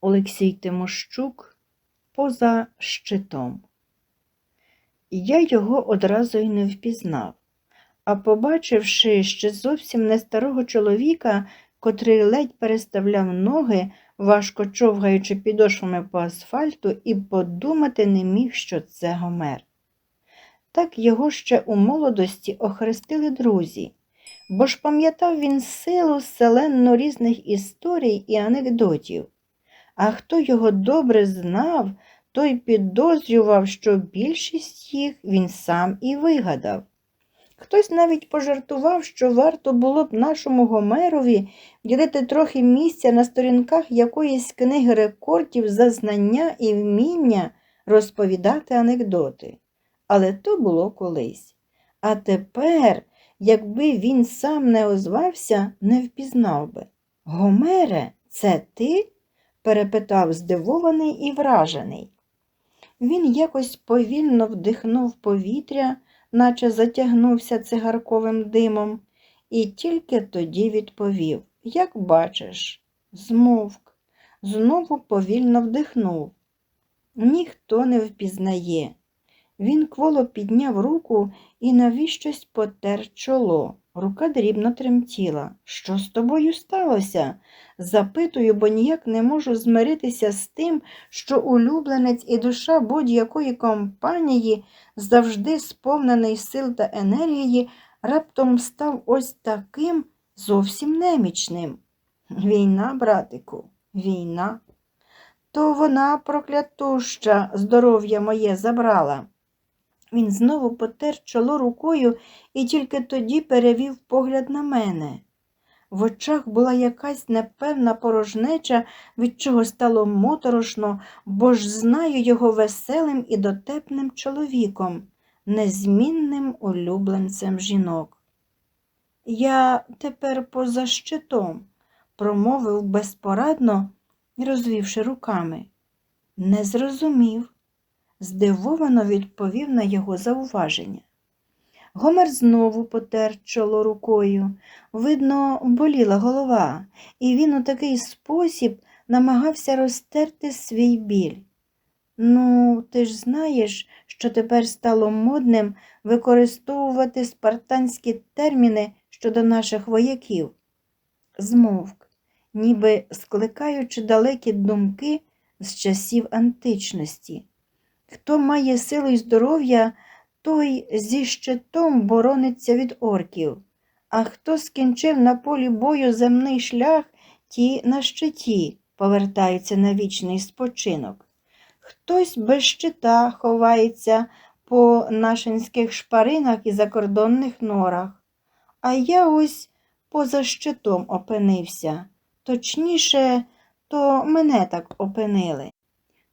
Олексій Тимощук поза щитом. Я його одразу й не впізнав, а побачивши ще зовсім не старого чоловіка, котрий ледь переставляв ноги, важко човгаючи підошвами по асфальту, і подумати не міг, що це Гомер. Так його ще у молодості охрестили друзі, бо ж пам'ятав він силу селенно різних історій і анекдотів. А хто його добре знав, той підозрював, що більшість їх він сам і вигадав. Хтось навіть пожартував, що варто було б нашому Гомерові ділити трохи місця на сторінках якоїсь книги рекордів за знання і вміння розповідати анекдоти. Але то було колись. А тепер, якби він сам не озвався, не впізнав би. Гомере, це ти? Перепитав здивований і вражений. Він якось повільно вдихнув повітря, наче затягнувся цигарковим димом, і тільки тоді відповів Як бачиш, змовк, знову повільно вдихнув. Ніхто не впізнає. Він кволо підняв руку і навіщось потер чоло. Рука дрібно тремтіла. Що з тобою сталося? Запитую, бо ніяк не можу змиритися з тим, що улюбленець і душа будь-якої компанії, завжди сповнений сил та енергії, раптом став ось таким зовсім немічним. Війна, братику, війна. То вона, проклятуща, здоров'я моє забрала. Він знову потер чоло рукою і тільки тоді перевів погляд на мене. В очах була якась непевна порожнеча, від чого стало моторошно, бо ж знаю його веселим і дотепним чоловіком, незмінним улюбленцем жінок. Я тепер поза щитом, промовив безпорадно, розвівши руками. Не зрозумів здивовано відповів на його зауваження. Гомер знову потер чоло рукою. Видно, боліла голова, і він у такий спосіб намагався розтерти свій біль. Ну, ти ж знаєш, що тепер стало модним використовувати спартанські терміни щодо наших вояків. Змовк, ніби скликаючи далекі думки з часів античності. Хто має силу і здоров'я, той зі щитом борониться від орків, а хто скінчив на полі бою земний шлях, ті на щиті повертаються на вічний спочинок. Хтось без щита ховається по нашинських шпаринах і закордонних норах, а я ось поза щитом опинився. Точніше, то мене так опинили.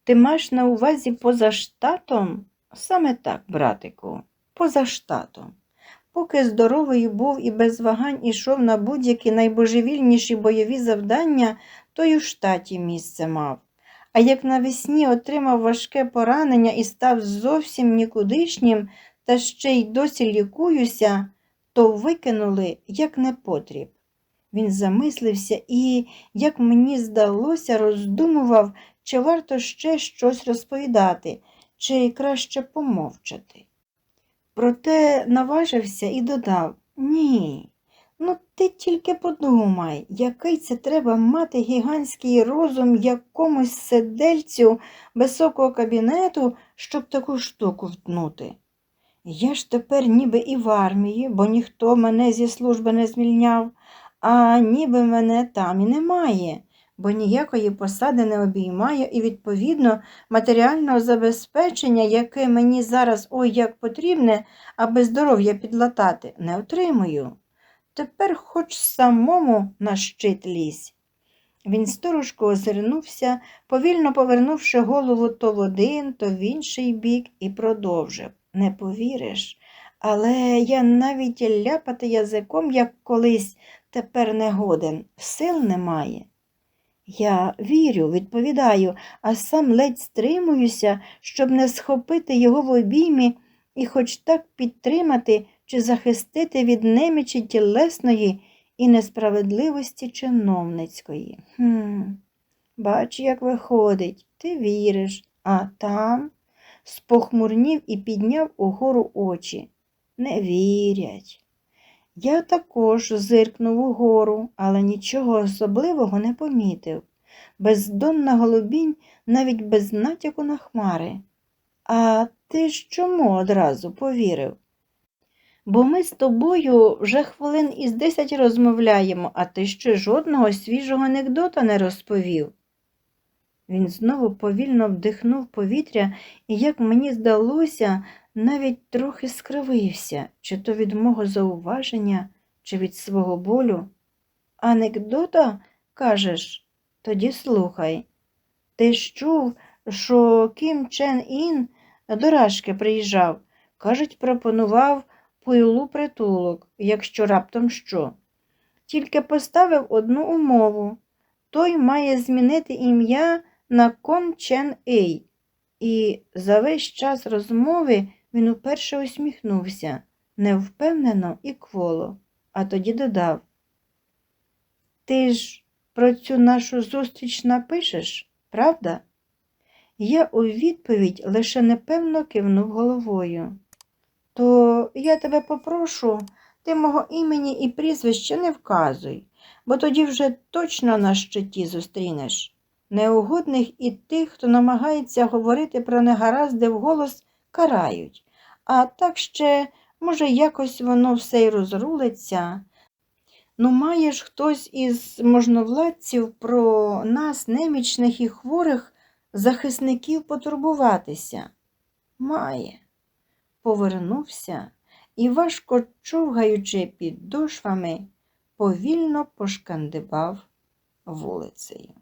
Ти маєш на увазі поза штатом? Саме так, братику, поза штатом. Поки здоровий був і без вагань ішов на будь-які найбожевільніші бойові завдання, то й у штаті місце мав. А як навесні отримав важке поранення і став зовсім нікудишнім, та ще й досі лікуюся, то викинули як непотріб. Він замислився і, як мені здалося, роздумував, чи варто ще щось розповідати, чи краще помовчати. Проте наважився і додав ні. Ну, ти тільки подумай, який це треба мати гігантський розум якомусь сидельцю високого кабінету, щоб таку штуку втнути. Я ж тепер ніби і в армії, бо ніхто мене зі служби не звільняв, а ніби мене там і немає бо ніякої посади не обіймаю і, відповідно, матеріального забезпечення, яке мені зараз ой як потрібне, аби здоров'я підлатати, не отримую. Тепер хоч самому на щит лізь. Він сторожко озирнувся, повільно повернувши голову то в один, то в інший бік, і продовжив. Не повіриш, але я навіть ляпати язиком, як колись, тепер не годен, сил немає. Я вірю, відповідаю, а сам ледь стримуюся, щоб не схопити його в обіймі і хоч так підтримати чи захистити від немічі тілесної і несправедливості чиновницької. Хм. Бач, як виходить, ти віриш, а там спохмурнів і підняв угору очі. Не вірять. Я також зиркнув угору, але нічого особливого не помітив. Бездонна голубінь навіть без натяку на хмари. А ти ж чому одразу повірив? Бо ми з тобою вже хвилин із десять розмовляємо, а ти ще жодного свіжого анекдота не розповів. Він знову повільно вдихнув повітря і, як мені здалося, навіть трохи скривився, чи то від мого зауваження, чи від свого болю. Анекдота, кажеш, тоді слухай. Ти ж чув, що Кім Чен Ін до Рашки приїжджав, кажуть, пропонував пилу притулок, якщо раптом що. Тільки поставив одну умову. Той має змінити ім'я на Кон Чен Ей. І за весь час розмови він уперше усміхнувся, невпевнено і кволо, а тоді додав. Ти ж про цю нашу зустріч напишеш, правда? Я у відповідь лише непевно кивнув головою. То я тебе попрошу, ти мого імені і прізвища не вказуй, бо тоді вже точно на щиті зустрінеш. Неугодних і тих, хто намагається говорити про негаразди вголос, карають, а так ще, може, якось воно все й розрулиться. Ну, має ж хтось із можновладців про нас, немічних і хворих, захисників потурбуватися? Має. Повернувся і, важко човгаючи підошвами, повільно пошкандибав вулицею.